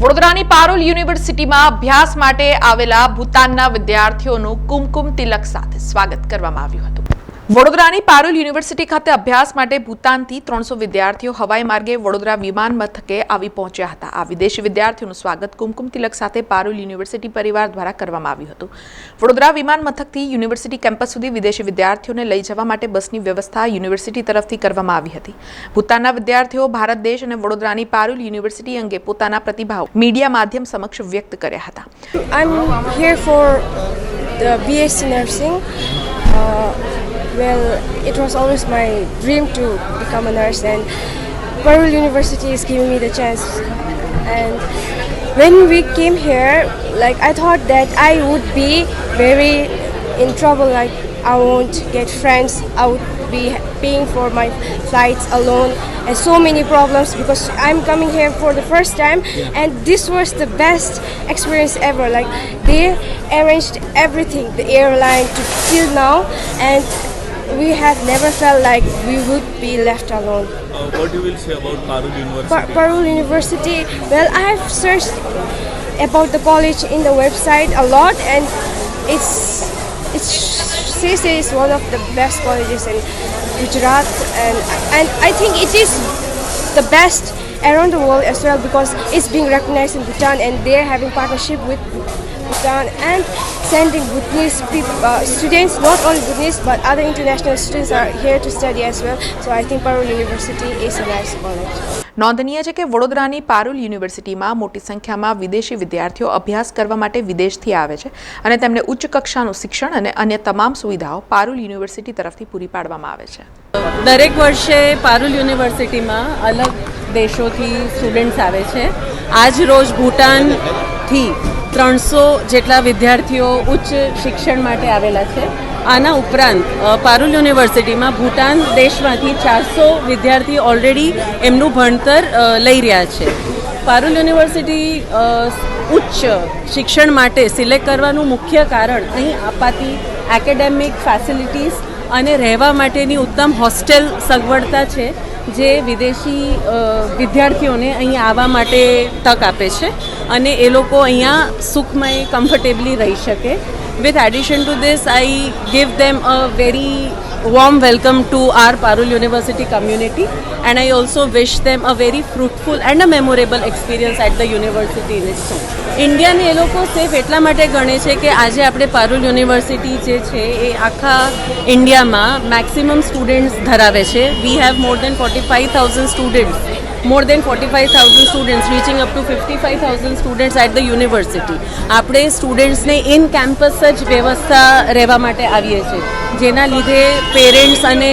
વડોદરાની પારોલ યુનિવર્સિટીમાં અભ્યાસ માટે આવેલા ભૂતાનના વિદ્યાર્થીઓનું કુમકુમ તિલક સાથે સ્વાગત કરવામાં આવ્યું હતું. વડોદરાની પારુલ યુનિવર્સિટી ખાતે અભ્યાસ માટે ભૂતાનથી ત્રણસો વિદ્યાર્થીઓ હવાઈ માર્ગે વડોદરા વિમાન મથકે આવી પહોંચ્યા હતા. આ વિદેશી વિદ્યાર્થીઓનું સ્વાગત કુમકુમ તિલક સાથે પારુલ યુનિવર્સિટી પરિવાર દ્વારા કરવામાં આવ્યું હતું. વડોદરા વિમાન મથકથી યુનિવર્સિટી કેમ્પસ સુધી વિદેશી વિદ્યાર્થીઓને લઈ જવા માટે બસની વ્યવસ્થા યુનિવર્સિટી તરફથી કરવામાં આવી હતી. ભૂતાનના વિદ્યાર્થીઓ ભારત દેશ અને વડોદરાની પારુલ યુનિવર્સિટી અંગે પોતાના પ્રતિભાવ મીડિયા માધ્યમ સમક્ષ વ્યક્ત કર્યા હતા. I'm here for the BSc nursing. Uh, well, it was always my dream to become a nurse, and Parul University is giving me the chance. And when we came here, like I thought that I would be very in trouble. Like I won't get friends. I would be paying for my flights alone, and so many problems because I'm coming here for the first time, and this was the best experience ever. Like they arranged everything, the airline to till now, and we have never felt like we would be left alone. Uh, what you will say about Parul University? Par- Parul University. Well, I have searched about the college in the website a lot, and it's it's says it is one of the best colleges in Gujarat, and and I think it is the best around the world as well because it's being recognized in Bhutan, and they're having partnership with Bhutan and sending Bhutanese people, uh, students, not only Bhutanese but other international students are here to study as well. So I think Parul University is a nice college. નોંધનીય છે કે વડોદરાની પારુલ યુનિવર્સિટીમાં મોટી સંખ્યામાં વિદેશી વિદ્યાર્થીઓ અભ્યાસ કરવા માટે વિદેશથી આવે છે અને તેમને ઉચ્ચ કક્ષાનું શિક્ષણ અને અન્ય તમામ સુવિધાઓ પારુલ યુનિવર્સિટી તરફથી પૂરી પાડવામાં આવે છે દરેક વર્ષે પારુલ યુનિવર્સિટીમાં અલગ દેશોથી સ્ટુડન્ટ્સ આવે છે આજ રોજ ભૂટાનથી ત્રણસો જેટલા વિદ્યાર્થીઓ ઉચ્ચ શિક્ષણ માટે આવેલા છે. આના ઉપરાંત પારુલ યુનિવર્સિટીમાં ભૂટાન દેશમાંથી ચારસો વિદ્યાર્થી ઓલરેડી એમનું ભણતર લઈ રહ્યા છે. પારુલ યુનિવર્સિટી ઉચ્ચ શિક્ષણ માટે સિલેક્ટ કરવાનું મુખ્ય કારણ અહીં અપાતી એકેડેમિક ફેસિલિટીઝ અને રહેવા માટેની ઉત્તમ હોસ્ટેલ સગવડતા છે. જે વિદેશી વિદ્યાર્થીઓને અહીં આવવા માટે તક આપે છે અને એ લોકો અહીંયા સુખમય કમ્ફર્ટેબલી રહી શકે. With addition to this I give them a very warm welcome to our Parul University community and I also wish them a very fruitful and a memorable experience at the university in its own. Indian એ લોકો safe એટલા માટે ગણે છે કે આજે આપણે Parul university જે છે એ આખા ઇન્ડિયામાં મેક્સિમમ સ્ટુડન્ટ્સ ધરાવે છે we have more than forty five thousand students more than forty five reaching students reaching up to at five university. આપણે સ્ટુડન્ટ્સને ઇન કેમ્પસ જ વ્યવસ્થા રહેવા માટે આવીએ છીએ. જેના લીધે પેરેન્ટ્સ અને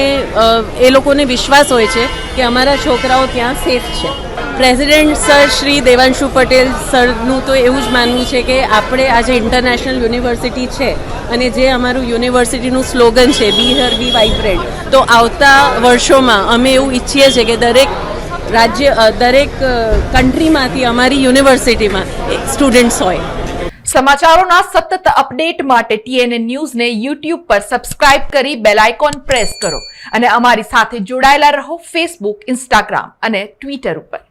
એ લોકોને વિશ્વાસ હોય છે કે અમારા છોકરાઓ ત્યાં સેફ છે. પ્રેસિડેન્ટ સર શ્રી દેવાંશુ પટેલ સરનું તો એવું જ માનવું છે કે આપણે આજે ઇન્ટરનેશનલ યુનિવર્સિટી છે અને જે અમારું યુનિવર્સિટીનું સ્લોગન છે બી હર બી વાઇબ્રેન્ટ તો આવતા વર્ષોમાં અમે એવું ઈચ્છીએ છીએ કે દરેક રાજ્ય દરેક કન્ટ્રીમાંથી અમારી યુનિવર્સિટીમાં સ્ટુડન્ટ્સ હોય. સમાચારોના સતત અપડેટ માટે ટીએનએ ન્યૂઝને યુટ્યુબ પર સબસ્ક્રાઇબ કરી બેલ આઇકોન પ્રેસ કરો અને અમારી સાથે જોડાયેલા રહો ફેસબુક ઇન્સ્ટાગ્રામ અને ટ્વિટર ઉપર.